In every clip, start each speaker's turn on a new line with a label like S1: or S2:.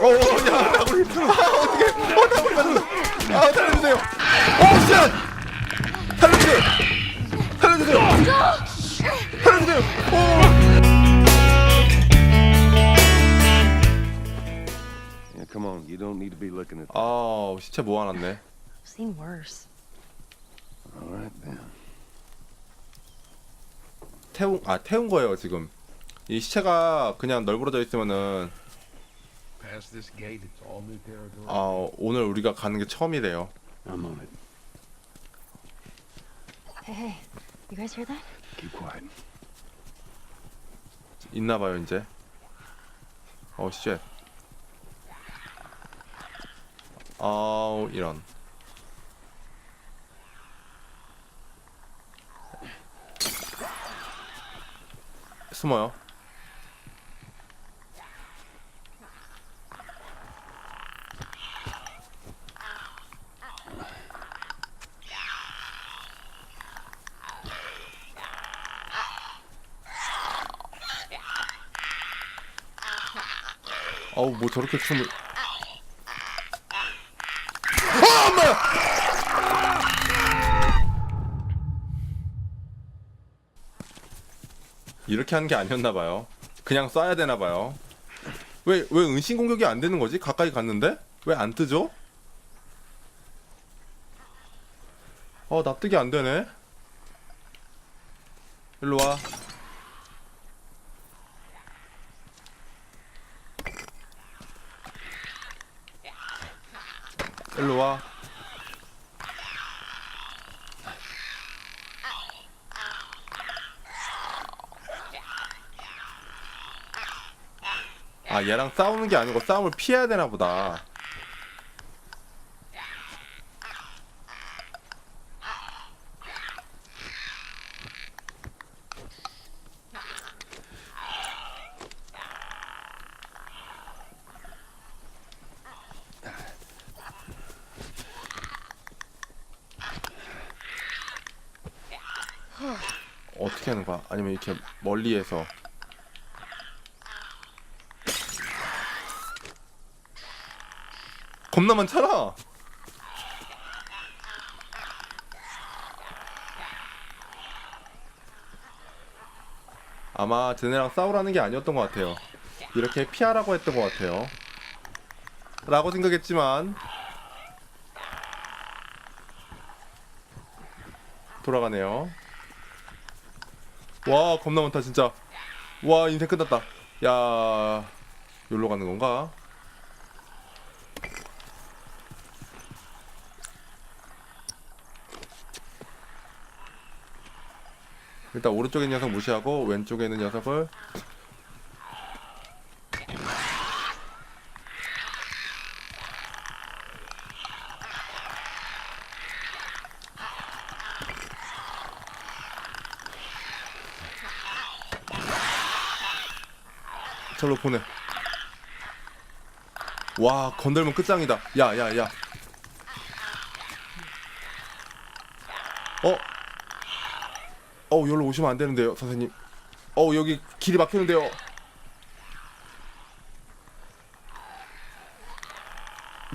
S1: 어, 야, 나구리. 아, 어떻게? 어, 나구리 맞았어. 아, 살려주세요. 오, 씨! 살려주세요. 살려주세요. 살려주세요. 오.
S2: Yeah, come on. You don't need to be looking at.
S1: 아, 시체 모아놨네.
S3: I've seen worse.
S2: All right then.
S1: 태운 아 태운 거예요 지금. 이 시체가 그냥 널브러져 있으면은
S2: Past this gate, it's all new territory.
S1: 아 오늘 우리가 가는 게 처음이래요.
S2: I'm on it.
S3: Hey, hey, you guys hear that?
S2: Keep quiet.
S1: 있나 봐요 이제. 어 쉣. 아우 이런. 숨어요. 어우 뭐 저렇게 춤을. 아 엄마야 이렇게 하는 게 아니었나 봐요. 그냥 쏴야 되나 봐요. 왜 왜 은신 공격이 안 되는 거지? 가까이 갔는데? 왜 안 뜨죠? 어 납득이 안 되네. 일로 와 일로 와. 아 얘랑 싸우는 게 아니고 싸움을 피해야 되나 보다. 어떻게 하는 거야? 아니면 이렇게 멀리에서 겁나 많잖아. 아마 쟤네랑 싸우라는 게 아니었던 것 같아요. 이렇게 피하라고 했던 것 같아요. 라고 생각했지만 돌아가네요. 와 겁나 많다 진짜. 와 인생 끝났다. 야 여기로 가는 건가? 일단 오른쪽에 있는 녀석 무시하고 왼쪽에 있는 녀석을 보내. 와 건들면 끝장이다. 야야 야. 어? 어 여기로 오시면 안 되는데요 선생님. 어 여기 길이 막히는데요.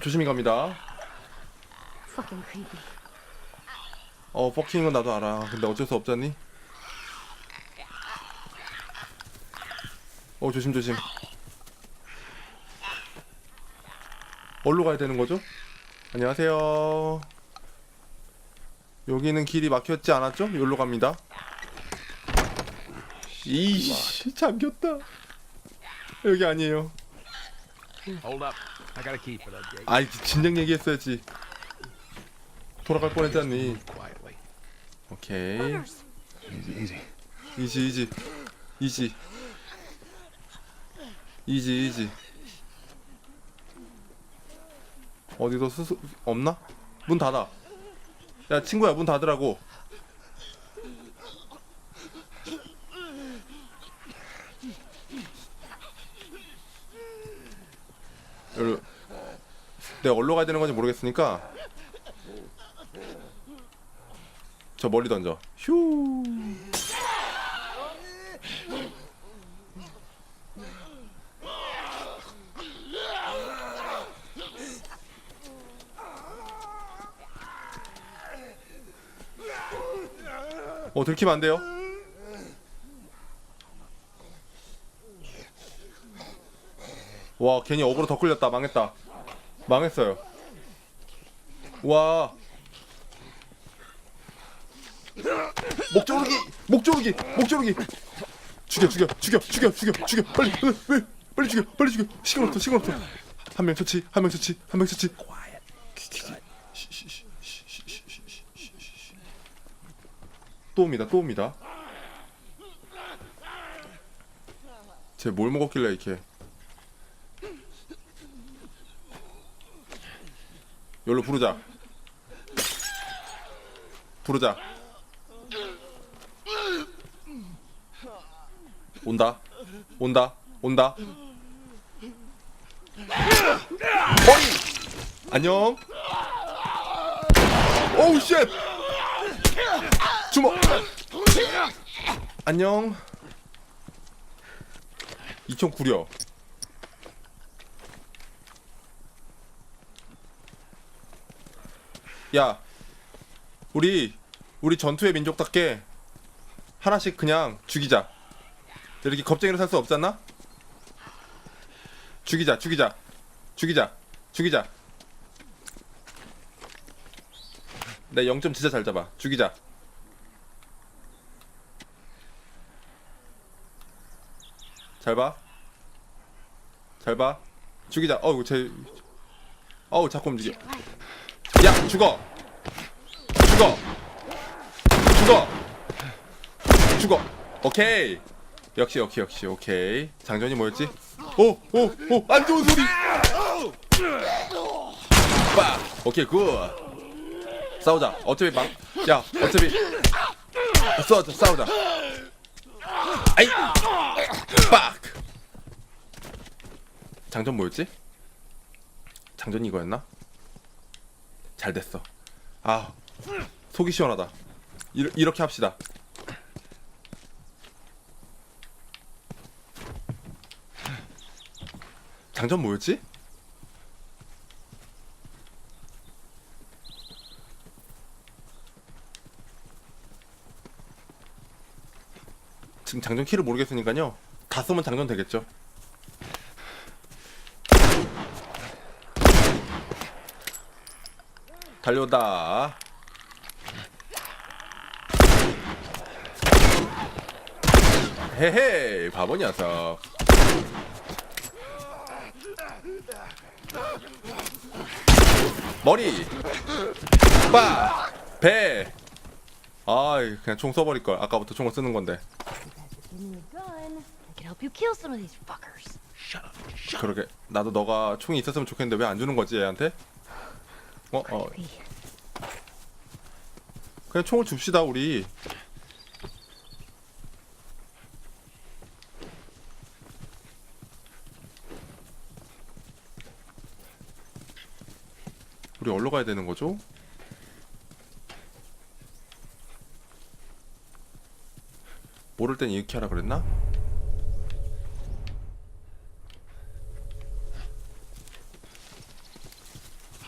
S1: 조심히 갑니다. 어 버킹은 나도 알아. 근데 어쩔 수 없잖니? 어 조심 조심. 어디로 가야 되는 거죠? 안녕하세요. 여기는 길이 막혔지 않았죠? 여기로 갑니다. 이씨 잠겼다. 여기 아니에요. 아이 진작 얘기했어야지. 돌아갈 뻔했잖니. 오케이.
S2: Easy, easy.
S1: 이지 이지 이지 이지 이지. 어디서 수수 없나? 문 닫아. 야 친구야 문 닫으라고. 내가 어디로 가야 되는 건지 모르겠으니까 저 멀리 던져 어 들키면 안 돼요. 와 괜히 어그로 더 끌렸다. 망했다. 망했어요. 와. 목조르기 목조르기 목조르기. 죽여 죽여 죽여 죽여 죽여 죽여. 빨리 빨리 빨리, 죽여 빨리 죽여. 시간 없어 시간 없어. 한 명 처치 한 명 처치 한 명 처치 또 옵니다 또 옵니다. 쟤 뭘 먹었길래 이렇게? 여기로 부르자. 부르자. 온다. 온다. 온다. 머리 안녕. 오우 쉣 주먹. 안녕. 이총 구려. 야 우리 우리 전투의 민족답게 하나씩 그냥 죽이자. 이렇게 겁쟁이로 살수 않나? 죽이자 죽이자. 죽이자 죽이자. 내 0점 진짜 잘 잡아. 죽이자 잘 봐. 잘 봐. 죽이자. 어우 쟤 어우 자꾸 움직여. 야 죽어. 죽어. 죽어. 죽어. 오케이. 역시 역시 역시 오케이. 장전이 뭐였지? 오 오 오 안 좋은 소리. 빠 오케이 굿. 싸우자. 어차피 막 야 어차피. 싸우자 싸우자. 아이 빡! 장전 뭐였지? 장전이 이거였나? 잘 됐어. 아 속이 시원하다. 이, 이렇게 합시다. 장전 뭐였지? 지금 장전 키를 모르겠으니까요 다 쓰면 장전 되겠죠? 달려온다. 헤헤 바보 녀석. 머리. 빠 배. 아이 그냥 총 써버릴 걸. 아까부터 총을 쓰는 건데
S3: Give me a gun. I can help you kill some of these fuckers.
S1: 그러게 나도 너가 총이 있었으면 좋겠는데 왜 안 주는 거지 얘한테 어 어. 그냥 총을 줍시다 우리 우리 어디로 가야 되는 거죠? 모를 땐 이렇게 하라 그랬나?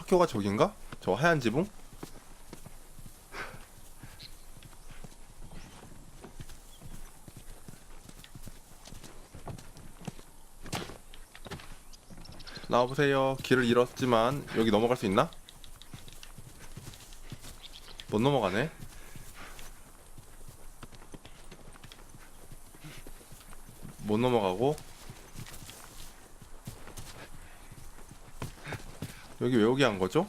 S1: 학교가 저긴가? 저 하얀 지붕? 나와보세요. 길을 잃었지만 여기 넘어갈 수 있나? 못 넘어가네. 못 넘어가고 여기 왜 여기 한 거죠?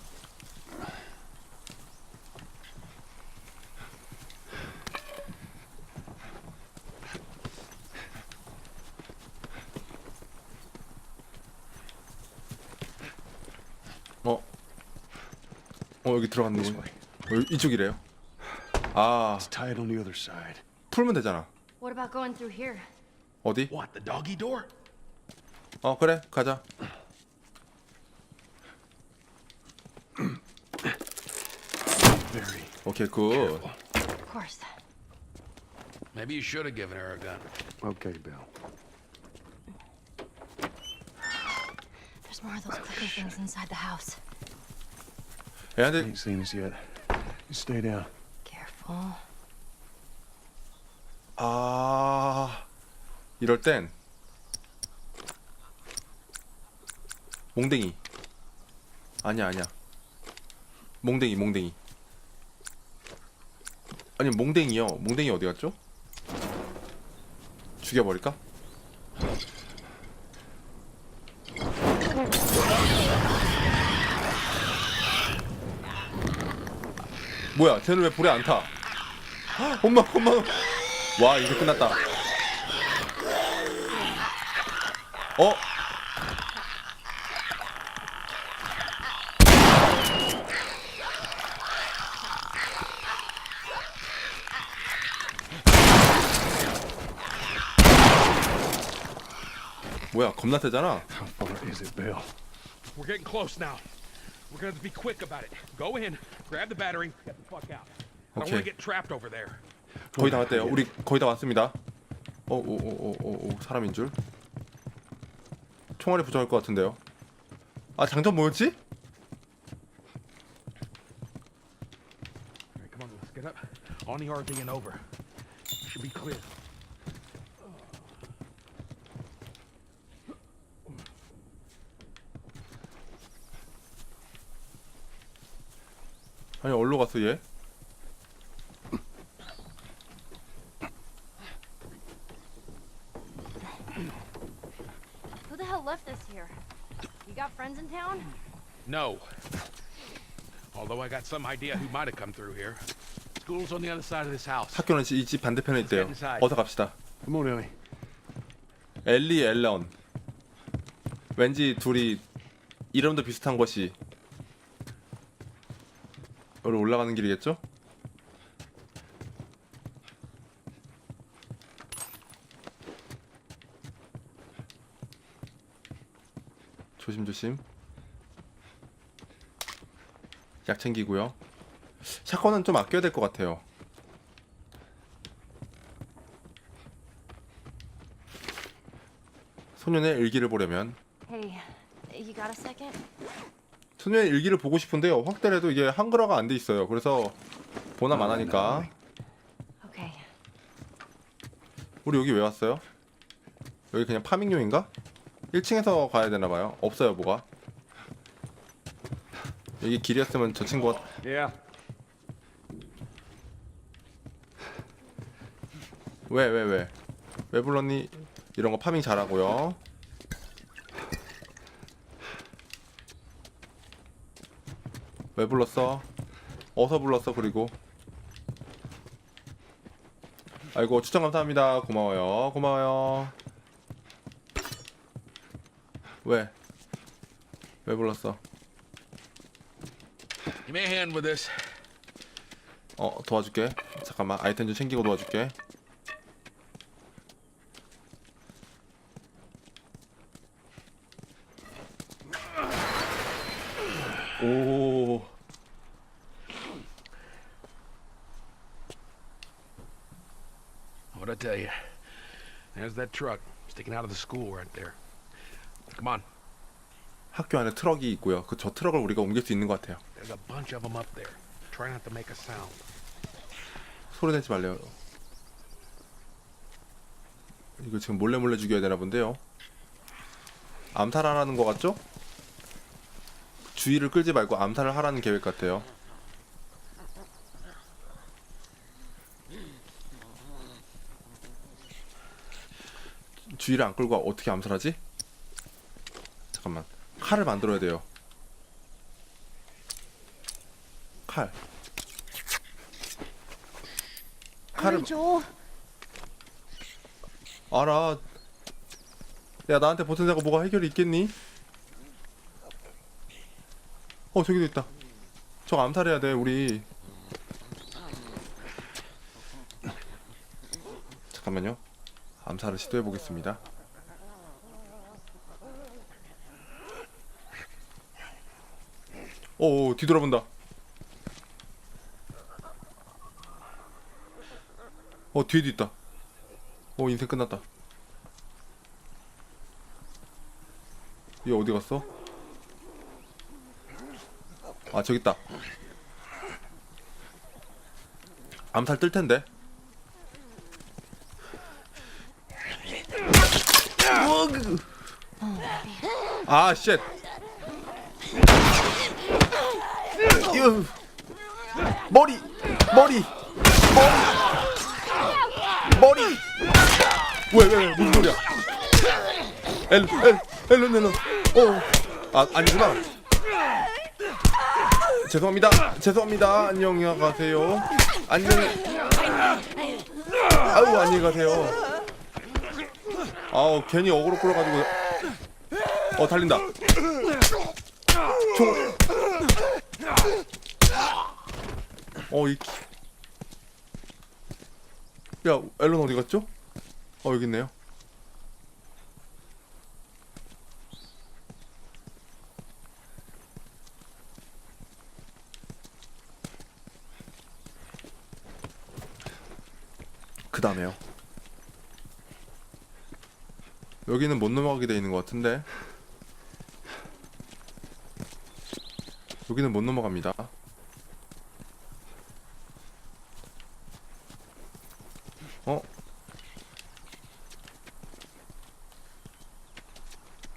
S1: 어? 어 여기 들어갔네.
S4: This way.
S1: 어, 이쪽이래요. 아
S4: Tie it on the other side.
S1: 풀면 되잖아.
S3: What about going through here?
S1: 어디?
S2: What, the doggy door?
S1: 어 그래 가자.
S4: Very
S1: 오케이 굿.
S4: careful.
S3: Of course.
S2: Maybe you should have given her a gun.
S4: Okay, Bill.
S3: There's more of those clicker things inside the house.
S1: 얘한테
S4: Ain't seen us yet. You stay down.
S3: Careful.
S1: 아 이럴 땐 몽댕이 아니야 아니야 몽댕이 몽댕이 아니 몽댕이요 몽댕이 어디 갔죠? 죽여버릴까? 뭐야 쟤는 왜 불에 안 타? 엄마 엄마 와 이제 끝났다 어? 뭐야 겁나 세잖아
S4: How far is it, Bill?
S2: We're getting close now. We're gonna have to be quick about it. Go in, grab the battery, get the fuck out. I don't
S1: Okay.
S2: want to get trapped over there.
S1: 거의 다 왔대요 우리 거의 다 왔습니다 어오오오오 사람인 줄 총알이 부족할 것 같은데요 아 장점 뭐였지?
S2: All right, come on, let's get up. On the RV and over. Should be clear.
S1: 아니 어디로 갔어 얘?
S3: Who the hell left this here? You got friends in town?
S2: No. Although I got some idea who might have come through here. School's on the other side of this house.
S1: 학교는 이 집 반대편에 있대요 어서 갑시다
S4: Come on, Ellie.
S1: 엘리 앨런 왠지 둘이 이름도 비슷한 것이 여기 올라가는 길이겠죠? 조심조심. 약 챙기고요. 샷건은 좀 아껴야 될 것 같아요. 소년의 일기를 보려면.
S3: Hey,
S1: 소년의 일기를 보고 싶은데요. 확대해도 이게 한글화가 안 돼 있어요. 그래서 보나 마나니까.
S3: Okay.
S1: 우리 여기 왜 왔어요? 여기 그냥 파밍용인가? 1층에서 가야 되나 봐요. 없어요, 뭐가. 여기 길이었으면 저 친구가
S4: Yeah.
S1: 왜왜 왜? 왜 불렀니? 이런 거 파밍 잘하고요. 왜 불렀어? 어서 불렀어 그리고. 아이고 추천 감사합니다. 고마워요. 고마워요. 왜? 왜 불렀어? 어 도와줄게. 잠깐만 아이템 좀 챙기고 도와줄게 오
S2: What'd I tell you? There's that truck sticking out of the school right there. Come on.
S1: 학교 안에 트럭이 있고요 그 저 트럭을 우리가 옮길 수 있는 것 같아요
S2: There's a bunch of them up there. Try not to make a sound.
S1: 소리 내지 말래요 이거 지금 몰래 몰래 죽여야 되나 본데요 암살하라는 것 같죠? 주의를 끌지 말고 암살을 하라는 계획 같아요 주의를 안 끌고 어떻게 암살하지? 잠깐만 칼을 만들어야 돼요 칼 칼을
S3: Joel.
S1: 알아. 야 나한테 버튼자가 뭐가 해결이 있겠니? 어 저기도 있다. 저거 암살해야 돼 우리. 잠깐만요. 암살을 시도해 보겠습니다. 오 뒤돌아본다. 어 뒤에도 있다. 어 인생 끝났다. 얘 어디 갔어? 아 저기 있다. 암살 뜰 텐데. 으그. 아 쉣. 이거. 머리 머리 머리 머리. 왜 왜 왜, 무슨 소리야? 엘, 엘, 엘런 엘런 어아 아니구나. 죄송합니다. 죄송합니다. 안녕히 가세요. 안녕. 아우 안녕히 가세요. 아우 괜히 어그로 끌어가지고 어 달린다 총 어, 이. 키- 야, 앨런 어디 갔죠? 어, 여기 있네요. 그 다음에요. 여기는 못 넘어가게 돼 있는 것 같은데. 여기는 못 넘어갑니다. 어?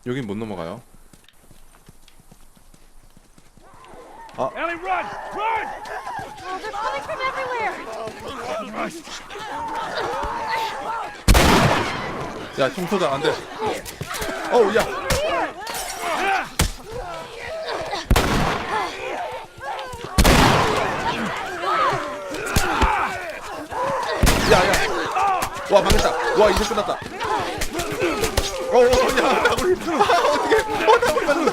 S1: 여긴 못 넘어가요.
S2: Ellie, run! Run!
S3: Oh, they're coming from everywhere.
S1: 야, 청소자 안 돼. 어우, 야. 야, 야. 와, 망했다. 와, 이제 끝났다. 어, 어, 야, 나구리. 아, 어떡해. 어, 나구리 맞았다.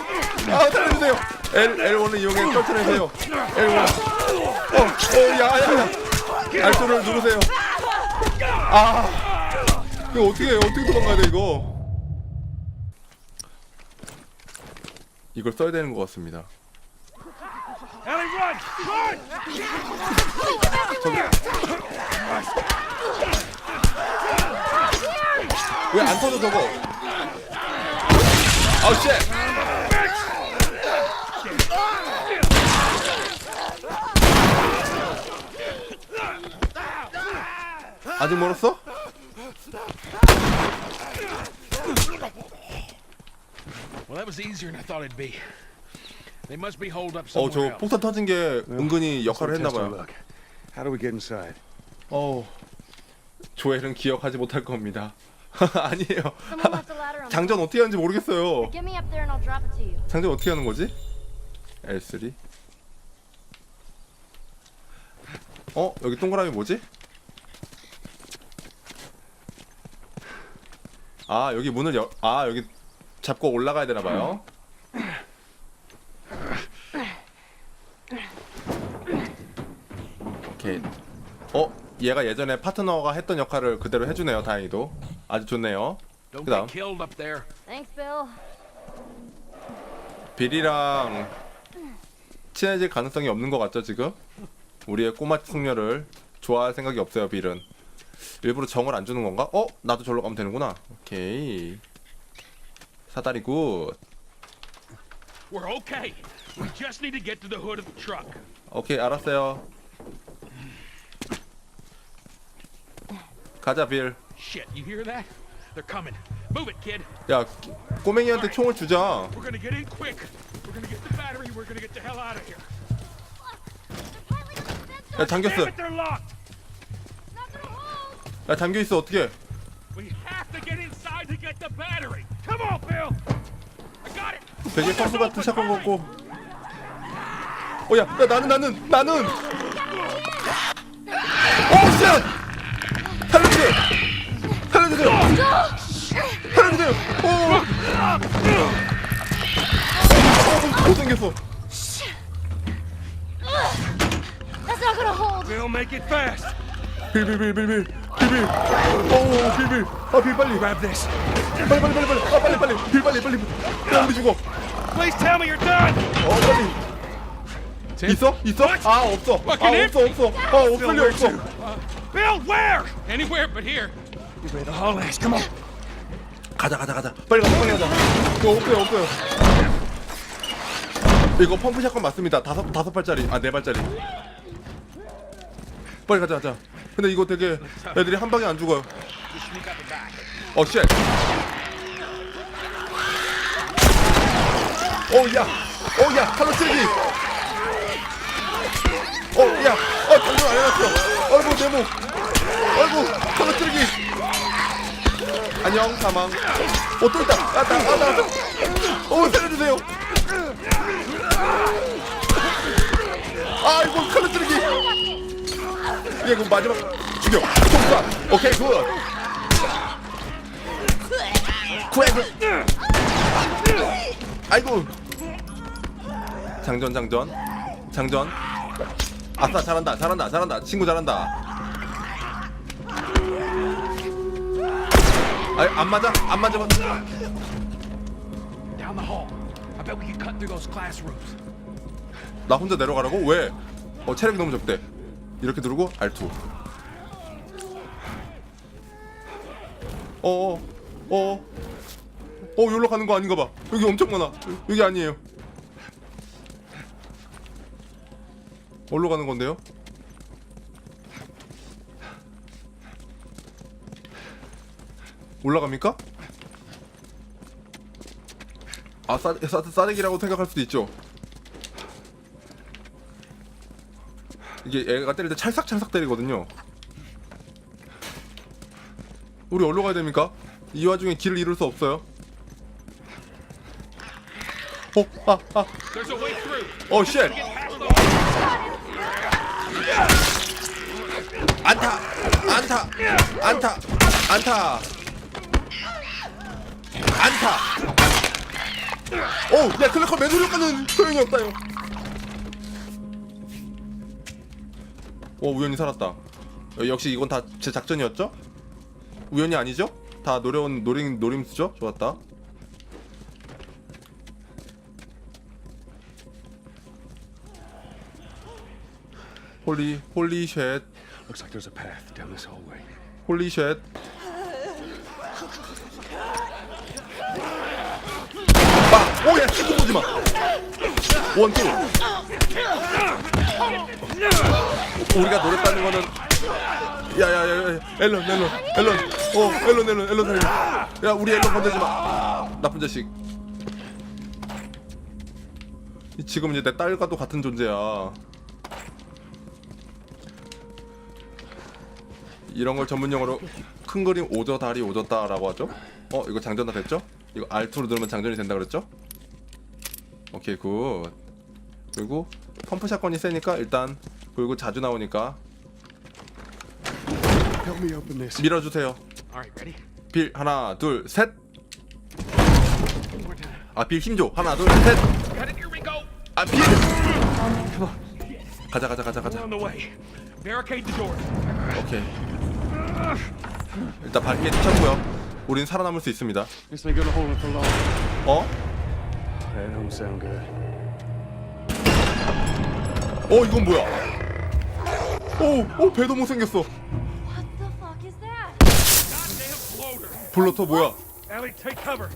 S1: 아, 살려주세요. L, L1을 이용해 떨쳐내세요. L1. 어, 어, 야, 야, 야. 알토를 누르세요. 아. 이거 어떻게, 해? 어떻게 도망가야 돼, 이거. 이걸 써야 되는 것 같습니다.
S2: Run!
S1: 왜 안 터져 저거? 아우 쉣! 아직 멀었어?
S2: Well, that was easier than I thought it'd be. They must be holed up
S1: 어
S2: somewhere
S1: 저
S2: else.
S1: 폭탄 터진 게 은근히 역할을 했나 봐요.
S4: How do we get inside?
S1: 어 조엘은 기억하지 못할 겁니다. 아니에요.
S3: Someone left a ladder on the
S1: 장전 어떻게 하는지 모르겠어요.
S3: Get me up there and I'll drop it to you.
S1: 장전 어떻게 하는 거지? L3 어? 여기 동그라미 뭐지? 아 여기 문을 열.. 아 여기 잡고 올라가야 되나봐요 오케이 어? 얘가 예전에 파트너가 했던 역할을 그대로 해주네요 다행히도 아주 좋네요 그다음.
S3: Thanks, Bill.
S1: 빌이랑 친해질 가능성이 없는 것 같죠 지금? 우리의 꼬마 숙녀를 좋아할 생각이 없어요 빌은 일부러 정을 안 주는 건가? 어? 나도 절로 가면 되는구나 오케이 사다리 굿
S2: We're okay. We just need to get to the hood of the truck.
S1: 오케이 알았어요 가자 빌
S2: Shit, you hear that? They're coming. Move it, kid.
S1: 야, 꼬맹이한테 총을 주자.
S2: We're gonna get in quick. We're gonna get the battery. We're gonna get the hell out of here.
S1: 야, 잠겼어.
S2: Damn it, they're locked.
S1: 야, 잠겨 있어. 어떻게?
S2: We have to get inside to get the battery. Come on, Bill. I got it.
S1: 되게 펑스 같은 샷건 같고. 어, 야, 야, 나는, 나는, 나는. 오, 쉣! 살려주세요. 살려주세요. 살려주세요. 오. 어, 못생겼어.
S3: That's not gonna.
S1: 오, 빌, 빌. 아, 빌 빨리.
S2: Grab this.
S1: 빨리, 빨리, 빨리, 빨리. 아, 빨리, 빨리. 빌 빨리, 빨리. 야, 우리 죽어.
S2: Please tell me you're done.
S1: 어 빨리 있어? 있어? 아 없어 아 없어 없어 아 없을 리 없어
S2: Bill, where? Anywhere but here. You better haul ass. Come on.
S1: 가자 가자 가자. 빨리 가자 빨리 가자. 이거 없어요 없어요. 이거 펌프 샷건 맞습니다. 다섯 다섯 발짜리. 아 네 발짜리. 빨리 가자 가자. 근데 이거 되게 애들이 한 방에 안 죽어요.
S2: Just sneak out the back.
S1: 어쉣. 어야. 어야. 칼로 찌르기. 어야. 어 장전 안 해놨어. 아이고 내목 아이고 칼로 찌르기. 안녕 사망. 어또 있다. 왔다 왔다 어 살려주세요. 아이고 칼로 찌르기. 예 그럼 마지막 죽여. 총쏴 오케이 굿. 굿. 아이고. 장전 장전. 장전. 아싸 잘한다 잘한다 잘한다. 친구 잘한다 아이 안 맞아? 안 맞아
S2: Down the hall. I bet we can cut through those classrooms.
S1: 나 혼자 내려가라고? 왜? 어 체력이 너무 적대. 이렇게 누르고 R2 어어 어어. 어 여기로 가는 거 아닌가 봐. 여기 엄청 많아. 여기 아니에요. 어디로 가는 건데요? 올라갑니까? 아 싸, 싸, 싸대기라고 생각할 수도 있죠 이게 애가 때릴 때 찰싹찰싹 때리거든요 우리 어디로 가야 됩니까? 이 와중에 길을 잃을 수 없어요 어? 아! 아! 어 쉣! 안타! 안타! 안타! 안타! 안타! 오! 야 클래커 매도 효과는 소용이 없다요 오 우연히 살았다 어, 역시 이건 다 제 작전이었죠? 우연이 아니죠? 다 노려온 노림, 노림수죠? 좋았다 홀리 홀리 쉣
S4: Looks like there's a path down this hallway.
S1: 홀리 쉣 빵! 오야 친구 보지 마. 원투. 우리가 노렸다는 거는 야야야 앨런 앨런 앨런. 어 앨런 앨런 앨런 살려. 야 우리 앨런 건들지 마. 나쁜 자식. 지금 이제 내 딸과도 같은 존재야. 이런 걸 전문 용어로 큰 그림 오저 다리 오졌다라고 하죠. 어 이거 장전 다 됐죠? 이거 R2로 누르면 장전이 된다 그랬죠? 오케이 굿. 그리고 펌프 샷건이 세니까 일단 그리고 자주 나오니까
S4: Help me open this.
S1: 밀어주세요. 빌 하나 둘 셋.
S2: One more time.
S1: 아빌 힘줘 하나 둘 셋.
S2: Got it. Here we go.
S1: 아 빌. 가자 가자 가자 가자. 오케이. 일단 밝게 쳤고요. 우린 살아남을 수 있습니다. 어?
S4: That don't sound good.
S1: 어 이건 뭐야? 오, 오 배도 못 생겼어.
S3: What the fuck is that?
S2: Goddamn floater.
S1: 블러터 뭐야?
S2: Ellie, take cover.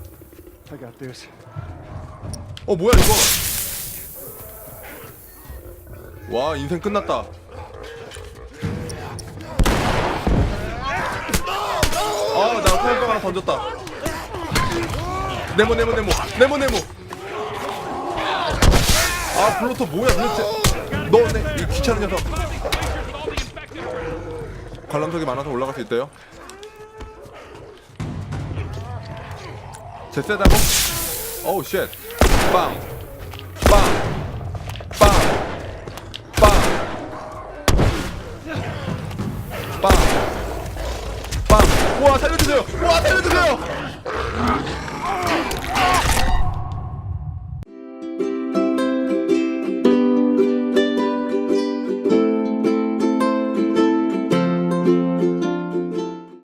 S4: I got this.
S1: 어 뭐야 이거? 와 인생 끝났다. 아나 화염병 하나 던졌다. 네모 네모 네모 네모 네모. 아 블러터 뭐야 도대체? 너내 귀찮은 녀석. 관람석이 많아서 올라갈 수 있대요. 제 세다고? 어우 쉣. 빵. 빵. 빵. 빵. 빵. 빵. 우와 살려주세요. 우와 살려주세요.